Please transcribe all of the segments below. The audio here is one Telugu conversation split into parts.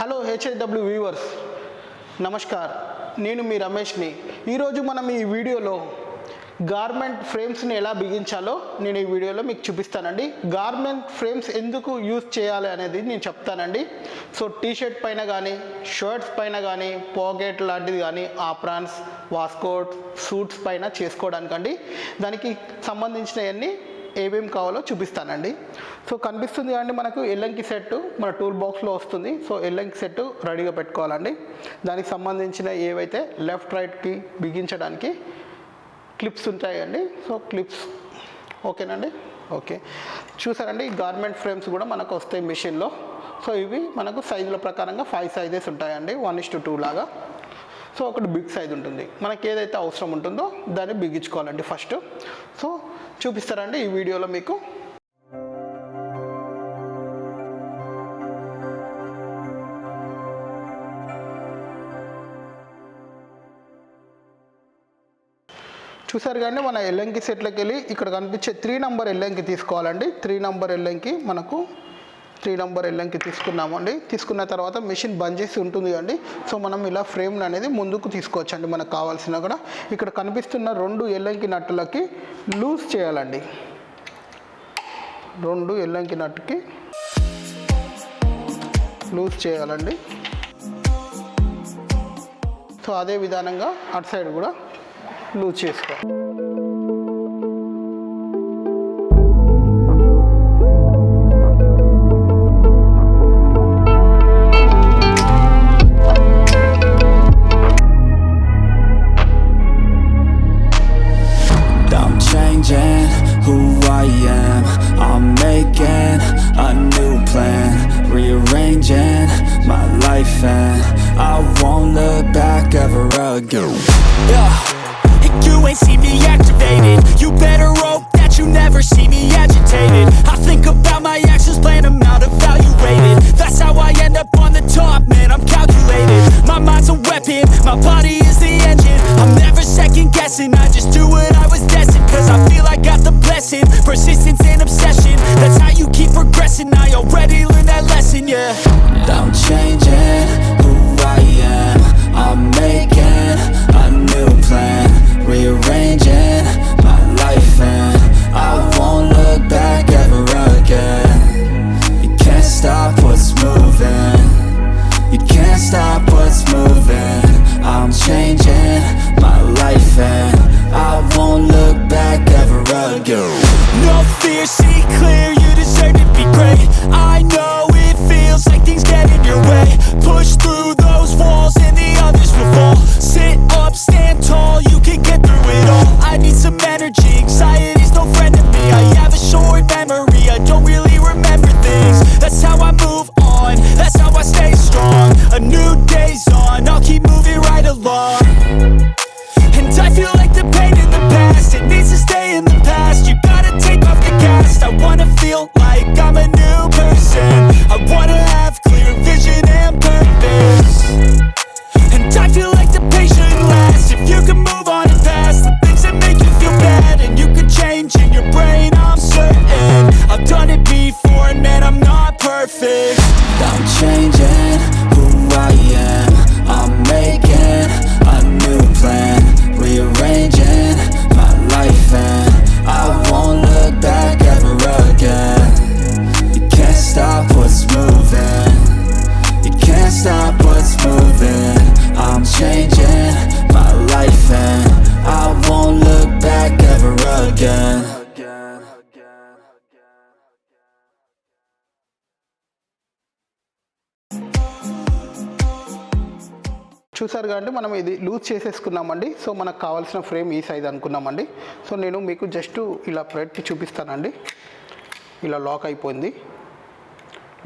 Hello హెచ్ఐడబ్ల్యూ viewers namaskar. నేను మీ రమేష్ని. ఈరోజు మనం ఈ వీడియోలో గార్మెంట్ ఫ్రేమ్స్ని ఎలా బిగించాలో నేను ఈ వీడియోలో మీకు చూపిస్తానండి. గార్మెంట్ ఫ్రేమ్స్ ఎందుకు యూజ్ చేయాలి అనేది నేను చెప్తానండి. సో టీ షర్ట్ పైన కానీ షర్ట్స్ పైన కానీ పాకెట్ లాంటిది కానీ ఆప్రాన్స్ వాస్కోట్ సూట్స్ పైన చేసుకోవడానికండి. దానికి సంబంధించినవన్నీ ఏమేమి కావాలో చూపిస్తానండి. సో కనిపిస్తుంది అండి మనకు ఎల్లంకి సెట్ మన టూల్ బాక్స్లో వస్తుంది. సో ఎల్లంకి సెట్ రెడీగా పెట్టుకోవాలండి. దానికి సంబంధించిన ఏవైతే లెఫ్ట్ రైట్కి బిగించడానికి క్లిప్స్ ఉంటాయండి సో క్లిప్స్. ఓకేనండి? ఓకే. చూసారండి గార్మెంట్ ఫ్రేమ్స్ కూడా మనకు వస్తాయి మిషన్లో. సో ఇవి మనకు సైజుల ప్రకారంగా ఫైవ్ సైజెస్ ఉంటాయండి. వన్ ఇస్ టు టూ లాగా. సో ఒకటి బిగ్ సైజ్ ఉంటుంది. మనకి ఏదైతే అవసరం ఉంటుందో దాన్ని బిగించుకోవాలండి ఫస్ట్. సో చూపిస్తారండి ఈ వీడియోలో మీకు. చూసారు కానీ మన ఎల్లంకి సెట్లోకి వెళ్ళి ఇక్కడ కనిపించే త్రీ నంబర్ ఎల్లంకి తీసుకోవాలండి. త్రీ నంబర్ ఎల్లంకి మనకు త్రీ నెంబర్ ఎల్లంకి తీసుకున్నామండి. తీసుకున్న తర్వాత మిషన్ బంద్ చేసి ఉంటుంది అండి. సో మనం ఇలా ఫ్రేమ్లు అనేది ముందుకు తీసుకోవచ్చండి మనకు కావాల్సిన కూడా. ఇక్కడ కనిపిస్తున్న రెండు ఎల్లంకి నట్టులకి లూజ్ చేయాలండి. రెండు ఎల్లంకి నట్టుకి లూజ్ చేయాలండి. సో అదే విధానంగా అటు సైడ్ కూడా లూజ్ చేసుకోవాలి. Again. Yeah, you ain't see me activated. You better hope that you never see me agitated. I think about my actions, plan them out, evaluated. That's how I end up again. No fear, see clear, you deserve to be great. I know it feels like things get in your way. Push through those walls and the others will fall. Sit up, stand tall, you can get through it all. I need some energy, anxiety's no friend to me. I have a short memory, I don't really remember things. That's how I move on, that's how I stay strong. A new day's on, I'll keep moving right along. చూసారు కాబట్టి మనం ఇది లూజ్ చేసేసుకున్నామండి. సో మనకు కావాల్సిన ఫ్రేమ్ ఈ సైజ్ అనుకున్నామండి. సో నేను మీకు జస్ట్ ఇలా పెట్టి చూపిస్తానండి. ఇలా లాక్ అయిపోయింది.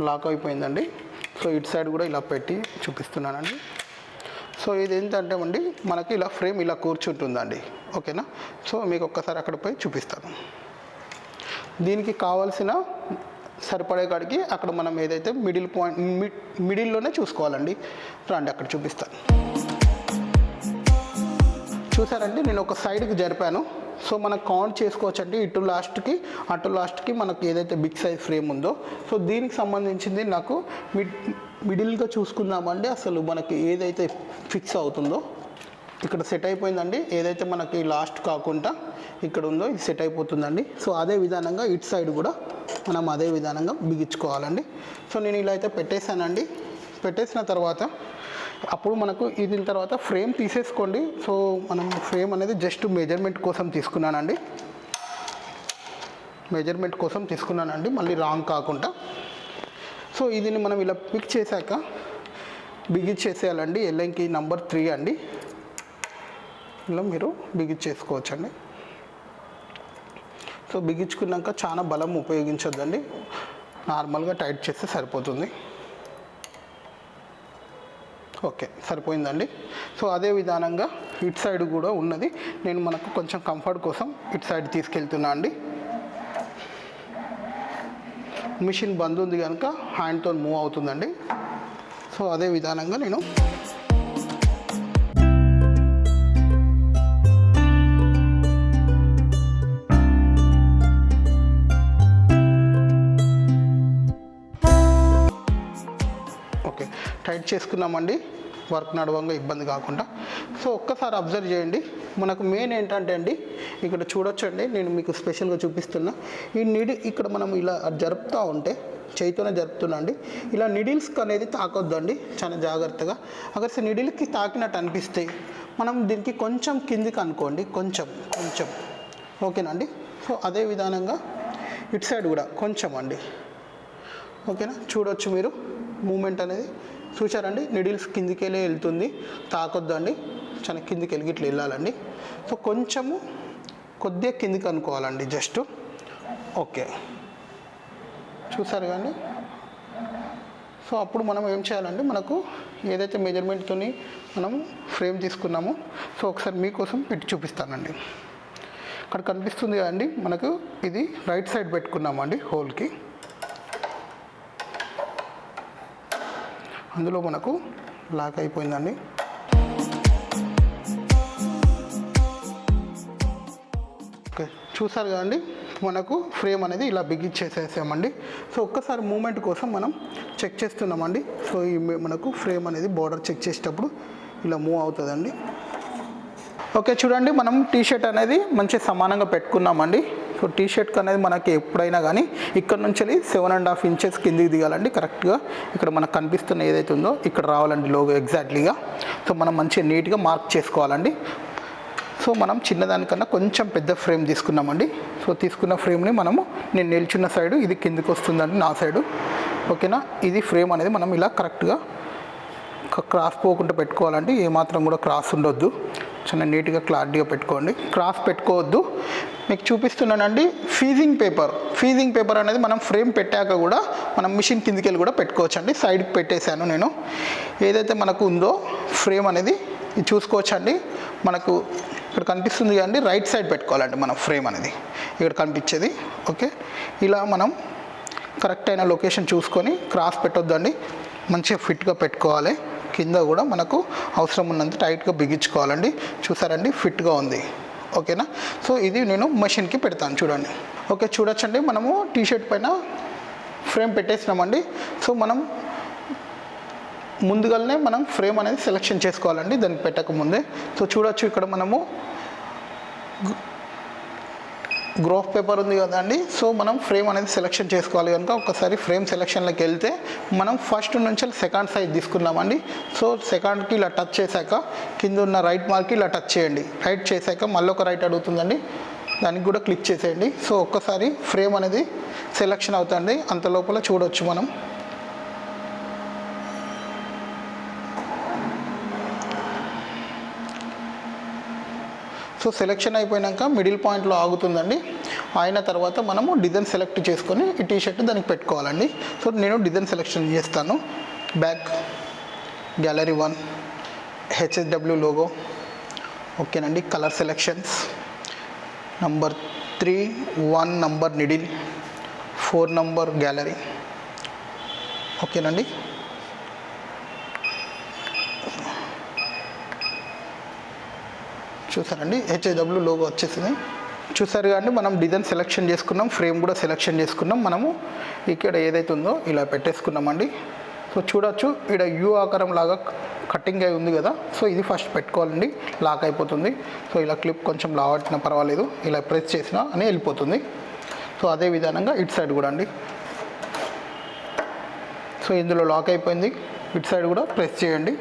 లాక్ అయిపోయిందండి. సో ఇటు సైడ్ కూడా ఇలా పెట్టి చూపిస్తున్నానండి. సో ఇది ఏంటంటే అండి మనకి ఇలా ఫ్రేమ్ ఇలా కూర్చుంటుందండి. ఓకేనా? సో మీకు ఒక్కసారి అక్కడ పోయి చూపిస్తాను. దీనికి కావాల్సిన సరిపడే కాడికి అక్కడ మనం ఏదైతే మిడిల్ పాయింట్ మిడిల్లోనే చూసుకోవాలండి. రండి అక్కడ చూపిస్తాను. చూసారంటే నేను ఒక సైడ్కి జరిపాను. సో మనం కౌంట్ చేసుకోవచ్చండి ఇటు లాస్ట్కి అటు లాస్ట్కి మనకు ఏదైతే బిగ్ సైజ్ ఫ్రేమ్ ఉందో. సో దీనికి సంబంధించింది నాకు మిడ్ మిడిల్గా చూసుకుందామండి. అసలు మనకి ఏదైతే ఫిక్స్ అవుతుందో. ఇక్కడ సెట్ అయిపోయిందండి. ఏదైతే మనకి లాస్ట్ కాకుండా ఇక్కడ ఉందో ఇది సెట్ అయిపోతుందండి. సో అదే విధానంగా ఇటు సైడ్ కూడా మనం అదే విధానంగా బిగించుకోవాలండి. సో నేను ఇలా అయితే పెట్టేశానండి. పెట్టేసిన తర్వాత అప్పుడు మనకు ఇది తర్వాత ఫ్రేమ్ తీసేసుకోండి. సో మనం ఫ్రేమ్ అనేది జస్ట్ మెజర్మెంట్ కోసం తీసుకున్నానండి. మెజర్మెంట్ కోసం తీసుకున్నానండి. మళ్ళీ రాంగ్ కాకుండా. సో ఇదిని మనం ఇలా పిక్ చేశాక బిగించేసేయాలండి ఎల్ఎంకి నంబర్ త్రీ అండి. ఇలా మీరు బిగించేసుకోవచ్చండి సో బిగించుకున్నాక చాలా బలం ఉపయోగించొద్దండి. నార్మల్గా టైట్ చేస్తే సరిపోతుంది. ఓకే సరిపోయిందండి. సో అదే విధానంగా ఇటు సైడ్ కూడా ఉన్నది. నేను మనకు కొంచెం కంఫర్ట్ కోసం ఇటు సైడ్ తీసుకెళ్తున్నా అండి. మిషన్ బంద్ ఉంది కనుక హ్యాండ్తో మూవ్ అవుతుందండి. సో అదే విధానంగా నేను టైట్ చేసుకున్నామండి. వర్క్ నడవంగా ఇబ్బంది కాకుండా. సో ఒక్కసారి అబ్జర్వ్ చేయండి. మనకు మెయిన్ ఏంటంటే అండి ఇక్కడ చూడొచ్చండి. నేను మీకు స్పెషల్గా చూపిస్తున్నా. ఈ నిడి ఇక్కడ మనం ఇలా జరుపుతూ ఉంటే చేయితోనే జరుపుతున్నా అండి. ఇలా నిడిల్స్కి అనేది తాకొద్దండి చాలా జాగ్రత్తగా. అక్కడ నిడిల్కి తాకినట్టు అనిపిస్తే మనం దీనికి కొంచెం కిందికి అనుకోండి. కొంచెం కొంచెం. ఓకేనండి సో అదే విధానంగా ఇటు సైడ్ కూడా కొంచెం అండి. ఓకేనా? చూడొచ్చు మీరు. మూమెంట్ అనేది చూసారండి నిడిల్స్ కిందికెళ్ళి వెళ్తుంది. తాకొద్దండి. చాలా కిందికి వెళ్ళి ఇట్లా వెళ్ళాలండి. సో కొంచెము కొద్దిగా కిందికి అనుకోవాలండి జస్ట్. ఓకే. చూసారు కానీ సో అప్పుడు మనం ఏం చేయాలంటే మనకు ఏదైతే మెజర్మెంట్తో మనం ఫ్రేమ్ తీసుకున్నామో సో ఒకసారి మీకోసం పెట్టి చూపిస్తానండి. ఇక్కడ కనిపిస్తుంది కదండి? మనకు ఇది రైట్ సైడ్ పెట్టుకున్నామండి హోల్కి అందులో మనకు లాక్ అయిపోయిందండి. ఓకే చూసారు కదండి? మనకు ఫ్రేమ్ అనేది ఇలా బిగించేసేసామండి సో ఒక్కసారి మూమెంట్ కోసం మనం చెక్ చేస్తున్నామండి. సో ఈ మనకు ఫ్రేమ్ అనేది బార్డర్ చెక్ చేసేటప్పుడు ఇలా మూవ్ అవుతుందండి. ఓకే చూడండి మనం టీ షర్ట్ అనేది మంచి సమానంగా పెట్టుకున్నామండి. సో టీ షర్ట్ అనేది మనకి ఎప్పుడైనా కానీ ఇక్కడ నుంచి సెవెన్ అండ్ హాఫ్ ఇంచెస్ కిందికి దిగాలండి. కరెక్ట్గా ఇక్కడ మనకు కనిపిస్తున్న ఏదైతే ఉందో ఇక్కడ రావాలండి లోగో ఎగ్జాక్ట్లీగా సో మనం మంచిగా నీట్గా మార్క్ చేసుకోవాలండి. సో మనం చిన్నదానికన్నా కొంచెం పెద్ద ఫ్రేమ్ తీసుకున్నామండి. సో తీసుకున్న ఫ్రేమ్ని మనము నేను నిల్చున్న సైడు ఇది కిందికి వస్తుందండి నా సైడు ఓకేనా ఇది ఫ్రేమ్ అనేది మనం ఇలా కరెక్ట్గా క్రాస్ పోకుండా పెట్టుకోవాలండి. ఏమాత్రం కూడా క్రాస్ ఉండొద్దు. చాలా నీట్గా క్లారిటీగా పెట్టుకోండి. క్రాస్ పెట్టుకోవద్దు. మీకు చూపిస్తున్నానండి ఫీజింగ్ పేపర్ ఫీజింగ్ పేపర్ అనేది మనం ఫ్రేమ్ పెట్టాక కూడా మనం మిషన్ కిందికి వెళ్ళి కూడా పెట్టుకోవచ్చు అండి సైడ్కి పెట్టేశాను నేను. ఏదైతే మనకు ఉందో ఫ్రేమ్ అనేది చూసుకోవచ్చండి. మనకు ఇక్కడ కనిపిస్తుంది అండి రైట్ సైడ్ పెట్టుకోవాలండి మనం ఫ్రేమ్ అనేది. ఇక్కడ కనిపించేది. ఓకే? ఇలా మనం కరెక్ట్ అయిన లొకేషన్ చూసుకొని క్రాస్ పెట్టొద్దండి. మంచిగా ఫిట్గా పెట్టుకోవాలి. కింద కూడా మనకు అవసరం ఉన్నంత టైట్గా బిగించుకోవాలండి. చూసారండి ఫిట్గా ఉంది. ఓకేనా? సో ఇది నేను మెషిన్కి పెడతాను చూడండి. ఓకే చూడొచ్చండి. మనము టీ షర్ట్ పైన ఫ్రేమ్ పెట్టేసినామండి. సో మనం ముందుగానే మనం ఫ్రేమ్ అనేది సెలెక్షన్ చేసుకోవాలండి. దానికి పెట్టకముందే. సో చూడొచ్చు ఇక్కడ మనము గ్రోఫ్ పేపర్ ఉంది కదండి. సో మనం ఫ్రేమ్ అనేది సెలెక్షన్ చేసుకోవాలి కనుక ఒకసారి ఫ్రేమ్ సెలెక్షన్లోకి వెళ్తే మనం ఫస్ట్ నుంచి సెకండ్ సైజ్ తీసుకున్నామండి సో సెకండ్కి ఇలా టచ్ చేశాక కింద ఉన్న రైట్ మార్క్కి ఇలా టచ్ చేయండి. రైట్ చేశాక మళ్ళీ ఒక రైట్ అడుగుతుందండి. దానికి కూడా క్లిక్ చేసేయండి. సో ఒక్కసారి ఫ్రేమ్ అనేది సెలెక్షన్ అవుతుంది. అంత లోపల చూడొచ్చు మనం. సో సెలెక్షన్ అయిపోయినాక మిడిల్ పాయింట్లో ఆగుతుందండి. అయిన తర్వాత మనము డిజైన్ సెలెక్ట్ చేసుకొని ఈ టీ షర్ట్ దానికి పెట్టుకోవాలండి. సో నేను డిజైన్ సెలెక్షన్ చేస్తాను. Back gallery one HSW logo ఓకేనండి colour selections number three one number needle four number gallery ఓకేనండి. చూసారండి? హెచ్ఐడబ్ల్యూ లోగో వచ్చేసింది. చూసారు కానీ మనం డిజైన్ సెలెక్షన్ చేసుకున్నాం ఫ్రేమ్ కూడా సెలెక్షన్ చేసుకున్నాం. మనము ఇక్కడ ఏదైతే ఉందో ఇలా పెట్టేసుకున్నామండి. సో చూడొచ్చు ఇక్కడ యూ ఆకారం లాగా కటింగ్ అయి ఉంది కదా. సో ఇది ఫస్ట్ పెట్టుకోవాలండి. లాక్ అయిపోతుంది. సో ఇలా క్లిప్ కొంచెం లావట్టినా పర్వాలేదు. ఇలా ప్రెస్ చేసినా అని వెళ్ళిపోతుంది. సో అదే విధానంగా ఇటు సైడ్ కూడా అండి. సో ఇందులో లాక్ అయిపోయింది. ఇటు సైడ్ కూడా ప్రెస్ చేయండి.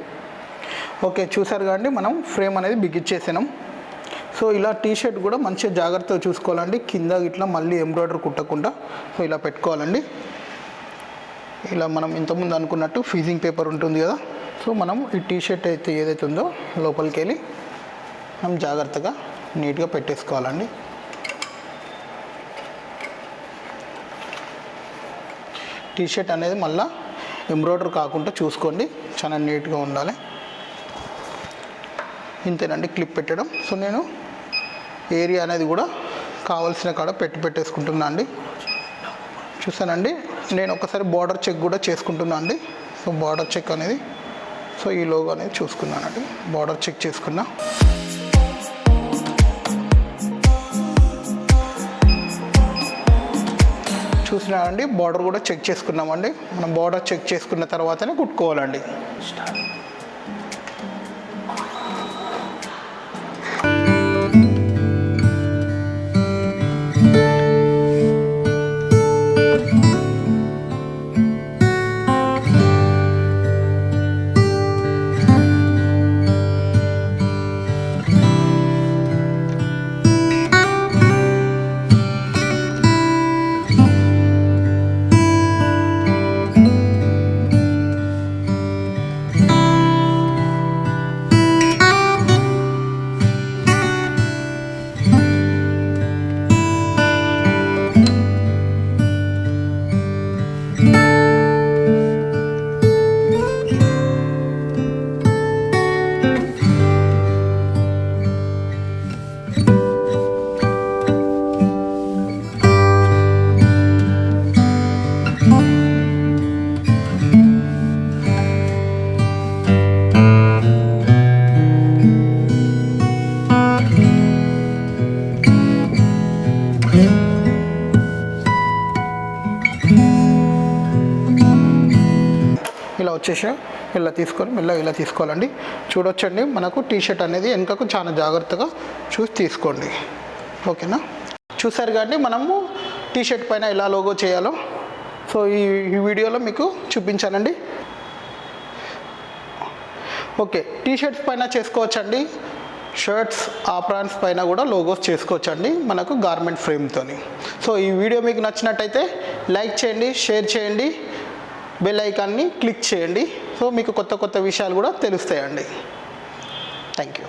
ఓకే చూసారు కానీ మనం ఫ్రేమ్ అనేది బిగిచ్చేసినాం సో ఇలా టీ షర్ట్ కూడా మంచిగా జాగ్రత్తగా చూసుకోవాలండి. కింద ఇట్లా మళ్ళీ ఎంబ్రాయిడరీ కుట్టకుండా. సో ఇలా పెట్టుకోవాలండి. ఇలా మనం ఇంతకుముందు అనుకున్నట్టు ఫీజింగ్ పేపర్ ఉంటుంది కదా. సో మనం ఈ టీ షర్ట్ అయితే ఏదైతే ఉందో లోపలికి వెళ్ళి మనం జాగ్రత్తగా నీట్గా పెట్టేసుకోవాలండి. టీ షర్ట్ అనేది మళ్ళీ ఎంబ్రాయిడరీ కాకుండా చూసుకోండి. చాలా నీట్గా ఉండాలి. ఇంతేనండి క్లిప్ పెట్టడం. సో నేను ఏరియా అనేది కూడా కావాల్సిన కాడ పెట్టి పెట్టేసుకుంటున్నా అండి. చూసానండి నేను ఒకసారి బార్డర్ చెక్ కూడా చేసుకుంటున్నా అండి. సో బార్డర్ చెక్ అనేది సో ఈ లోగో అనేది చూసుకున్నానండి. బార్డర్ చెక్ చేసుకున్నా. చూసినానండి బార్డర్ కూడా చెక్ చేసుకున్నామండి. మనం బార్డర్ చెక్ చేసుకున్న తర్వాతనే కుట్టుకోవాలండి. వచ్చేసా. ఇలా తీసుకొని మెల్లగా ఇలా తీసుకోవాలండి. చూడొచ్చండి మనకు టీ షర్ట్ అనేది వెనుకకు చాలా జాగ్రత్తగా చూసి తీసుకోండి. ఓకేనా? చూసారు కానీ మనము టీషర్ట్ పైన ఎలా లోగో చేయాలో. సో ఈ ఈ వీడియోలో మీకు చూపించానండి. ఓకే టీషర్ట్స్ పైన చేసుకోవచ్చండి. షర్ట్స్ ఆప్రాన్స్ పైన కూడా లోగోస్ చేసుకోవచ్చండి మనకు గార్మెంట్ ఫ్రేమ్తో సో ఈ వీడియో మీకు నచ్చినట్టయితే లైక్ చేయండి షేర్ చేయండి. బెల్ ఐకాన్ని క్లిక్ చేయండి. సో మీకు కొత్త కొత్త విషయాలు కూడా తెలుస్తాయండి. Thank you